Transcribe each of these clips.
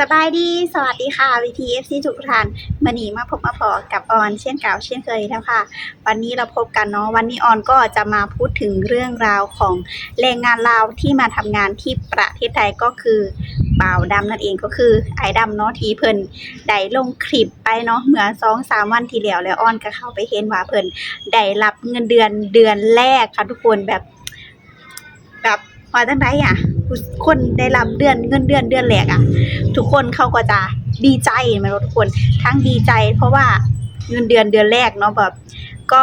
สบายดี สวัสดีค่ะ VTFC ทุกท่านมานีมาพบมาพอกับออนเช่นเก่าเช่นเคยแล้วค่ะ วันนี้เราพบกันเนาะ วันนี้ออนก็จะมาพูดถึงเรื่องราวของแรงงานลาวที่มาทำงานที่ประเทศไทยก็คือบ่าวดำนั่นเองก็คือไอ้ดำเนาะทีเพิ่นได้ลงคลิปไปเนาะเหมื่อสองสามวันที่แล้วแล้วออนก็เข้าไปเห็นว่าเพิ่นได้รับเงินเดือนเดือนแรกค่ะทุกคนแบบแบบว่าจังไดอะ คนได้รับเดือนเงินเดือนเดือนแรกอะ ทุกคนเขาก็จะดีใจไหมทุกคนทั้งดีใจ เพราะว่าเงินเดือนเดือนแรกเนาะแบบ ก็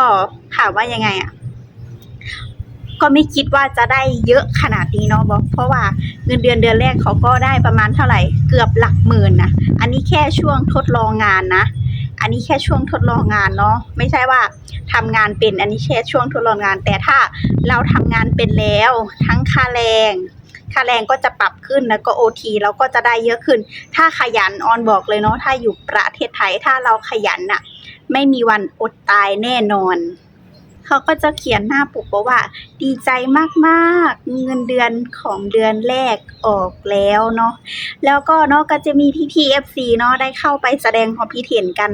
ถามว่ายังไงอะก็ไม่คิดว่าจะได้เยอะขนาดนี้เนาะบอกเพราะว่าเงินเดือนเดือนแรกเขาก็ได้ประมาณเท่าไหร่เกือบหลักหมื่นนะอันนี้แค่ช่วงทดลองงานนะ อันนี้แค่ช่วงทดลองงานเนาะไม่ใช่ว่าทำงานเป็นอันนี้แค่ช่วงทดลองงาน แต่ถ้าเราทำงานเป็นแล้ว ทั้งค่าแรง ค่าแรงก็จะปรับขึ้นแล้วก็โอทีเราก็จะได้เยอะขึ้น ถ้าขยันออนบอกเลยเนาะถ้าอยู่ประเทศไทยถ้าเราขยันน่ะไม่มีวันอดตายแน่นอน เขาก็จะเขียนหน้าปกบอกว่า ดีใจมากๆ เงินเดือนของเดือนแรกออกแล้วเนาะแล้วก็เนาะก็จะมีพี่พีเอฟซีเนาะได้เข้าไปแสดงความคิดเห็นกัน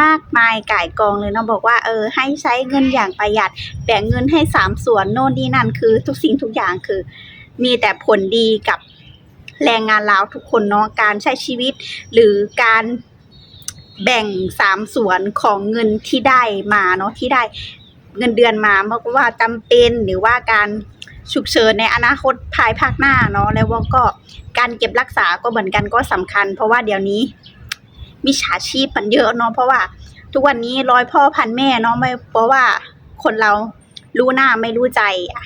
มากมายก่ายกองเลยเนาะบอกว่าเออให้ใช้เงินอย่างประหยัดแบ่งเงินให้สามส่วนโน่นนี่นั่นคือทุกสิ่งทุกอย่างคือ มีแต่ผลดีกับแรงงานลาวทุกคนเนาะการใช้ชีวิต หรือการแบ่งสามส่วนของเงินที่ได้มาเนาะที่ได้เงินเดือนมาไม่ว่าจำเป็นหรือว่าการฉุกเฉินในอนาคตภายภาคหน้าเนาะแล้วก็การเก็บรักษาก็เหมือนกันก็สำคัญ เพราะว่าเดี๋ยวนี้มิจฉาชีพมันเยอะเนาะเพราะว่า ทุกวันนี้ร้อยพ่อพันแม่เนาะไม่เพราะว่าคนเรารู้หน้าไม่รู้ใจอะ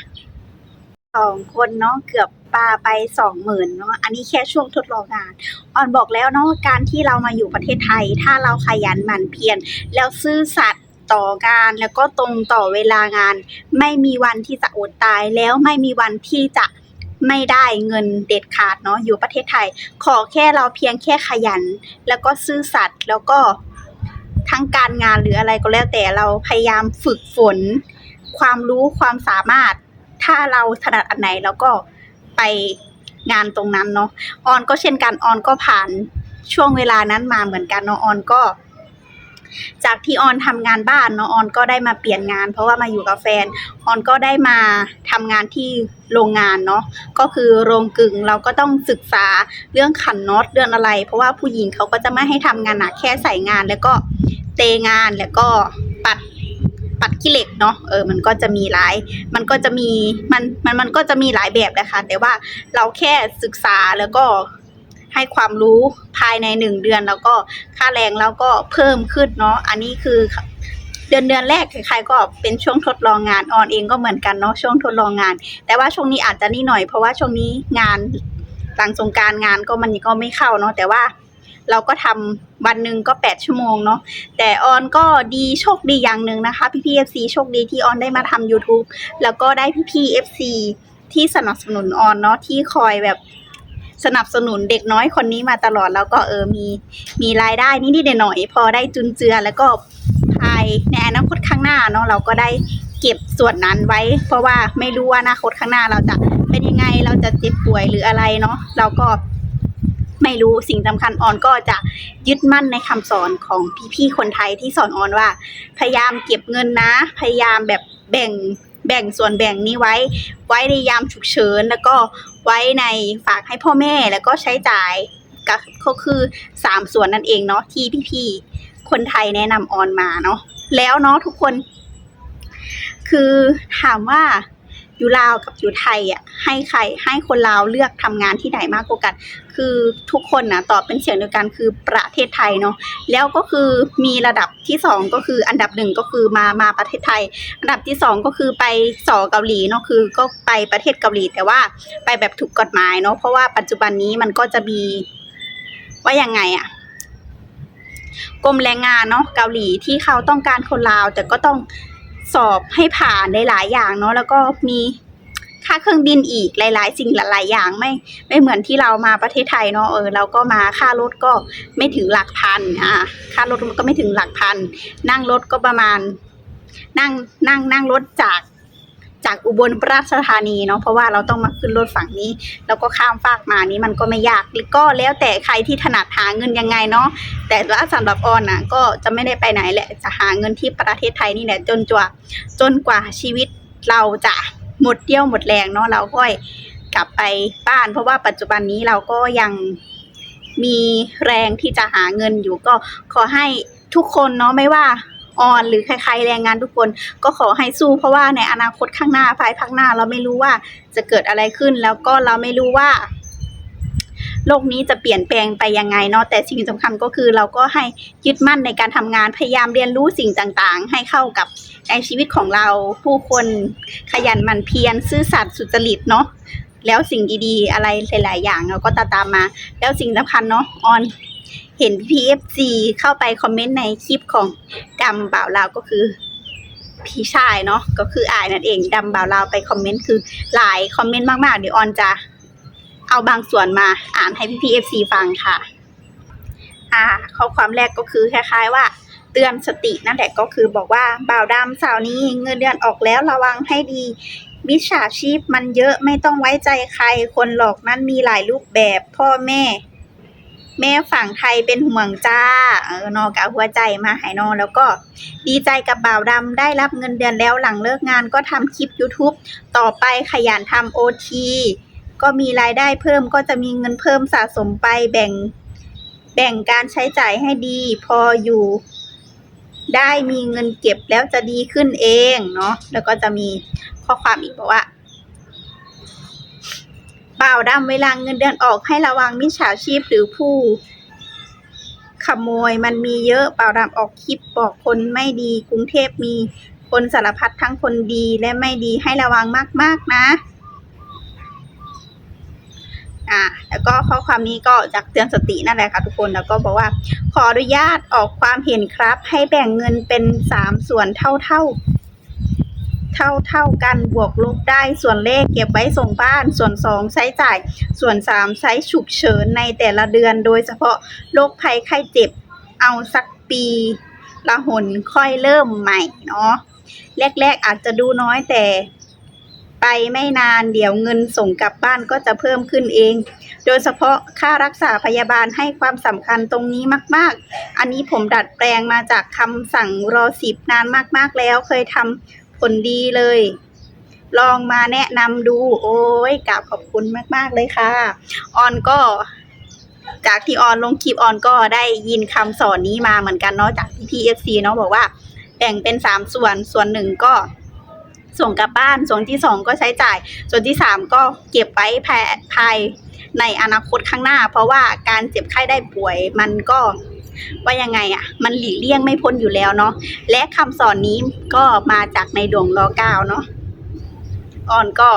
สองคนเนาะเกือบปาไปสองหมื่นเนาะอันนี้แค่ช่วงทดลองงานอ่อนบอกแล้วเนาะการที่เรามาอยู่ประเทศไทย ถ้าเราขยันหมั่นเพียรแล้วซื่อสัตย์ต่องานแล้วก็ตรงต่อเวลางาน ไม่มีวันที่จะอดตายแล้วไม่มีวันที่จะไม่ได้เงินเด็ดขาดเนาะอยู่ประเทศไทย ขอแค่เราเพียงแค่ขยัน แล้วก็ซื่อสัตย์แล้วก็ทั้งการงานหรืออะไรก็แล้วแต่เราพยายามฝึกฝน ความรู้ความสามารถ ถ้าเราถนัดอันไหนเราก็ไปงานตรงนั้นเนาะออนก็เช่นกันออนก็ผ่านช่วงเวลานั้นมาเหมือนกันเนาะออนก็ จากที่ออนทำงานบ้านเนาะออนก็ได้มาเปลี่ยนงาน เพราะว่ามาอยู่กับแฟนออนก็ได้มาทำงานที่โรงงานเนาะก็คือโรงกึ่งเราก็ต้องศึกษาเรื่องขันน็อตเรื่องอะไร เพราะว่าผู้หญิงเขาก็จะไม่ให้ทำงานหนักแค่ใส่งานแล้วก็เตงานแล้วก็ ขี้เหล็กเนาะเออมันก็จะมีหลาย มันก็จะมีมันมันมันก็จะมีหลายแบบแหละคะแต่ว่าเราแค่ศึกษาแล้วก็ให้ความรู้ภายในหนึ่งเดือนแล้วก็ค่าแรงเราก็เพิ่มขึ้นเนาะอันนี้คือเดือนเดือนแรกใครๆก็เป็นช่วงทดลองงานออนเองก็เหมือนกันเนาะช่วงทดลองงาน แต่ว่าช่วงนี้อาจจะนี่หน่อยเพราะว่าช่วงนี้งานหลังสงการงานก็มันก็ไม่เข้าเนาะแต่ว่า เราก็ทำวันหนึ่งก็แปดชั่วโมงเนาะแต่ออนก็ดีโชคดีอย่างหนึ่งนะคะ พี่พี่เอฟซีโชคดีที่ออนได้มาทำ YouTube แล้วก็ได้พี่พี่เอฟซีที่สนับสนุนออนเนาะที่คอยแบบสนับสนุนเด็กน้อยคนนี้มาตลอดแล้วก็เออมีมีรายได้นิดๆหน่อยๆพอได้จุนเจือแล้วก็ภายในอนาคตข้างหน้าเนาะเราก็ได้เก็บส่วนนั้นไว้ เพราะว่าไม่รู้ว่าอนาคตข้างหน้าเราจะเป็นยังไงเราจะเจ็บป่วยหรืออะไรเนาะเราก็ ไม่รู้สิ่งสำคัญออนก็จะยึดมั่นในคำสอนของพี่ๆคนไทยที่สอนออนว่า พยายามเก็บเงินนะ พยายามแบบแบ่งแบ่งส่วนแบ่งนี้ไว้ ไว้ในยามฉุกเฉินแล้วก็ไว้ในฝากให้พ่อแม่แล้วก็ใช้จ่ายก็ก็คือสามส่วนนั่นเองเนาะที่พี่ๆคนไทยแนะนำออนมาเนาะแล้วเนาะทุกคน คือถามว่า อยู่ลาวกับอยู่ไทยอะให้ใครให้คนลาวเลือกทำงานที่ไหนมากกว่ากัน คือทุกคนนะตอบเป็นเสียงเดียวกันคือประเทศไทยเนาะแล้วก็คือมีระดับที่สองก็คืออันดับหนึ่งก็คือมามาประเทศไทย อันดับที่สองก็คือไปสอเกาหลีเนาะคือก็ไปประเทศเกาหลี แต่ว่าไปแบบถูกกฎหมายเนาะเพราะว่าปัจจุบันนี้มันก็จะมีว่ายังไงอะกรมแรงงานเนาะเกาหลีที่เขาต้องการคนลาว แต่ก็ต้อง สอบให้ผ่านในหลายอย่างเนาะแล้วก็มีค่าเครื่องบินอีกหลาย ๆ สิ่งหลาย ๆ อย่างไม่ไม่เหมือนที่เรามาประเทศไทยเนาะเออเราก็มาค่ารถก็ไม่ถึงหลักพันอ่าค่ารถก็ไม่ถึงหลักพัน นั่งรถก็ประมาณ นั่งนั่งนั่งรถจาก จากอุบลราชธานีเนาะเพราะว่าเราต้องมาขึ้นรถฝั่งนี้ แล้วก็ข้ามฟากมานี่มันก็ไม่ยากก็แล้วแต่ใครที่ถนัดหาเงินยังไงเนาะแต่ว่าสำหรับออนนะก็จะไม่ได้ไปไหนแหละจะหาเงินที่ประเทศไทยนี่แหละจนจวจนกว่าชีวิตเราจะหมดเดี่ยวหมดแรงเนาะเราก็กลับไปบ้าน เพราะว่าปัจจุบันนี้เราก็ยังมีแรงที่จะหาเงินอยู่ก็ขอให้ทุกคนเนาะไม่ว่า ออนหรือใครๆแรงงานทุกคนก็ขอให้สู้ เพราะว่าในอนาคตข้างหน้าภายภาคหน้า เราไม่รู้ว่าจะเกิดอะไรขึ้น แล้วก็เราไม่รู้ว่า โลกนี้จะเปลี่ยนแปลงไปยังไงเนาะแต่สิ่งสำคัญก็คือเราก็ให้ยึดมั่นในการทำงานพยายามเรียนรู้สิ่งต่างๆ ให้เข้ากับในชีวิตของเราผู้คนขยันหมั่นเพียรซื่อสัตย์สุจริตเนาะ แล้วสิ่งดีๆ อะไรหลายๆอย่างเราก็ตามตามมา แล้วสิ่งสำคัญเนาะออนเห็น PFC เข้าไปคอมเมนต์ในคลิปของดำบ่าวลาวก็คือพี่ชายเนาะก็คืออายนั่นเองดำบ่าวลาวไปคอมเมนต์คือหลายคอมเมนต์มากๆ เดี๋ยวออนจะเอาบางส่วนมาอ่านให้พี่พีเอฟซีฟังค่ะ อ่า ข้อความแรกก็คือคล้ายๆว่า เตือนสตินั่นแหละก็คือบอกว่าบ่าวดำสาวนี้เงินเดือนออกแล้วระวังให้ดี มิจฉาชีพมันเยอะไม่ต้องไว้ใจใคร คนหลอกนั้นมีหลายรูปแบบ พ่อแม่ แม่ฝั่งไทยเป็นห่วงจ้า เออนอกกับหัวใจมาให้นอแล้วก็ ดีใจกับบ่าวดำได้รับเงินเดือนแล้วหลังเลิกงานก็ทำคลิป YouTube ต่อไปขยันทำโอทีก็มีรายได้เพิ่มก็จะมีเงินเพิ่มสะสมไปแบ่ง แบ่งการใช้จ่ายให้ดี พออยู่ ได้มีเงินเก็บแล้วจะดีขึ้นเองเนาะแล้วก็จะมี ข้อความอีกบอกว่าบ่าวดำเวลาเงินเดือนออกให้ระวังมิจฉาชีพหรือผู้ ขโมยมันมีเยอะบ่าวดำออกคลิปบอกคนไม่ดีกรุงเทพมีคนสารพัดทั้งคนดีและไม่ดีให้ระวังมาก ๆ นะ อ่า แล้วก็ข้อความนี้ก็จากเตือนสตินั่นแหละค่ะทุกคน แล้วก็บอกว่า ขออนุญาตออกความเห็นครับ ให้แบ่งเงินเป็นสามส่วนเท่าเท่าๆ เท่าเท่ากันบวกลบได้ ส่วนเลขเก็บไว้ส่งบ้าน ส่วนสองใช้จ่าย ส่วนสามใช้ฉุกเฉินในแต่ละเดือน โดยเฉพาะโรคภัยไข้เจ็บเอาสักปีละหนค่อยเริ่มใหม่เนาะแรกๆอาจจะดูน้อยแต่ไปไม่นานเดี๋ยวเงินส่งกลับบ้านก็จะเพิ่มขึ้นเอง โดยเฉพาะค่ารักษาพยาบาลให้ความสำคัญตรงนี้มาก ๆ อันนี้ผมดัดแปลงมาจากคำสั่งรอสิบนานมาก ๆ แล้วเคยทำ ผลดีเลย ลองมาแนะนำดู โอ้ยกราบขอบคุณมาก ๆ เลยค่ะ ออนก็ จากที่ออนลงคลิปออนก็ได้ยินคำสอนนี้มาเหมือนกันเนาะจากพี่เอฟซีเนาะบอกว่าแบ่งเป็นสามส่วนส่วนหนึ่งก็ส่งกลับบ้าน ส่วนที่สองก็ใช้จ่าย ส่วนที่สามก็เก็บไว้ภายในอนาคตข้างหน้า เพราะว่าการเจ็บไข้ได้ป่วยมันก็ ว่ายังไงอะ่ะ มันหลีกเลี่ยงไม่พ้นอยู่แล้วเนาะและคำสอนนี้ก็มาจากในดวงรอเก้าเนาะออนก็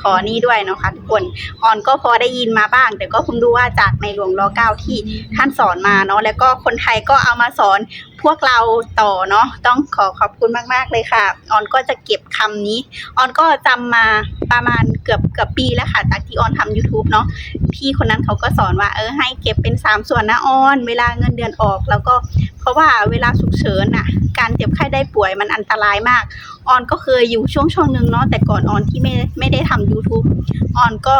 ขอนี่ด้วยเนาะค่ะทุกคนออนก็พอได้ยินมาบ้าง แต่ก็คุณดูว่าจากในหลวงรอเก้าที่ท่านสอนมาเนาะแล้วก็คนไทยก็เอามาสอน พวกเราต่อเนาะต้องขอขอบคุณมากๆเลยค่ะออนก็จะเก็บคำนี้ออนก็จำมาประมาณเกือบเกือบปีแล้วค่ะจากที่ออนทำ YouTube เนาะพี่คนนั้นเขาก็สอนว่าเออให้เก็บเป็นสามส่วนนะออน เวลาเงินเดือนออก แล้วก็เพราะว่าเวลาฉุกเฉินน่ะการเจ็บไข้ได้ป่วยมันอันตรายมากออนก็เคยอยู่ช่วงช่วงหนึ่งเนาะแต่ก่อนออนที่ไม่ไม่ได้ทำ YouTube ออนก็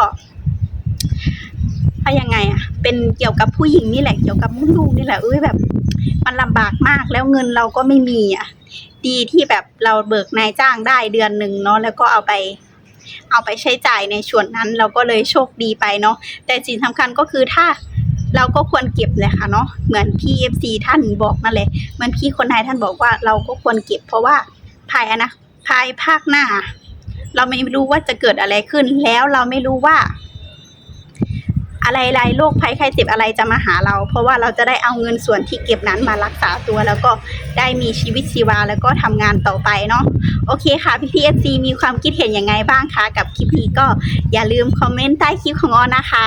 ว่ายังไงอะเป็นเกี่ยวกับผู้หญิงนี่แหละ เกี่ยวกับมุ่ลูกนี่แหละ เอ้ยแบบ มันลำบากมากแล้วเงินเราก็ไม่มีอะ ดีที่แบบเราเบิกนายจ้างได้เดือนหนึ่งเนาะแล้วก็เอาไป เอาไปใช้จ่ายในส่วนนั้นเราก็เลยโชคดีไปเนาะแต่สิ่งสำคัญก็คือถ้าเราก็ควรเก็บเลยค่ะเนาะเหมือนพี่เอฟซีท่านบอกนั่นแหละเหมือนพี่คนไทยท่านบอกว่าเราก็ควรเก็บ เพราะว่าภายอนะภายภาคหน้า เราไม่รู้ว่าจะเกิดอะไรขึ้น แล้วเราไม่รู้ว่า อะไรอะไรโรคภัยไข้เจ็บอะไรจะมาหาเรา เพราะว่าเราจะได้เอาเงินส่วนที่เก็บนั้นมารักษาตัว แล้วก็ได้มีชีวิตชีวาแล้วก็ทำงานต่อไปเนาะโอเคค่ะพี่พีเอฟซีมีความคิดเห็นยังไงบ้างคะกับคลิปนี้ก็อย่าลืมคอมเมนต์ใต้คลิปของออนนะคะ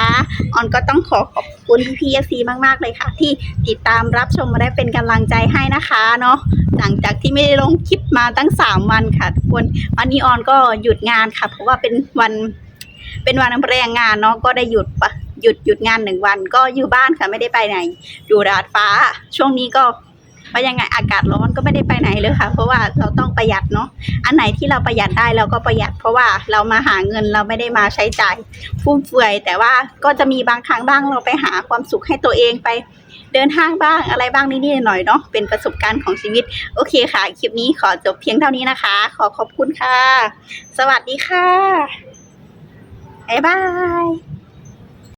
ออนก็ต้องขอขอบคุณพี่พีเอฟซีมากๆเลยค่ะ ที่ติดตามรับชมมาได้เป็นกำลังใจให้นะคะเนาะหลังจากที่ไม่ได้ลงคลิปมาตั้งสามวันค่ะทุกคนวันนี้ออนก็หยุดงานค่ะ เพราะว่าเป็นวันเป็นวันแรงงานเนาะก็ได้หยุดปะ หยุดหยุดงานหนึ่งวันก็อยู่บ้านค่ะไม่ได้ไปไหน อยู่ดาดฟ้า ช่วงนี้ก็ว่ายังไงอากาศร้อนก็ไม่ได้ไปไหนเลยค่ะ เพราะว่าเราต้องประหยัดเนาะอันไหนที่เราประหยัดได้เราก็ประหยัด เพราะว่าเรามาหาเงินเราไม่ได้มาใช้จ่ายฟุ่มเฟือย แต่ว่าก็จะมีบางครั้งบ้างเราไปหาความสุขให้ตัวเองไป เดินห้างบ้างอะไรบ้างนิดๆหน่อยๆเนาะเป็นประสบการณ์ของชีวิต โอเคค่ะ คลิปนี้ขอจบเพียงเท่านี้นะคะ ขอขอบคุณค่ะ สวัสดีค่ะบ๊ายบาย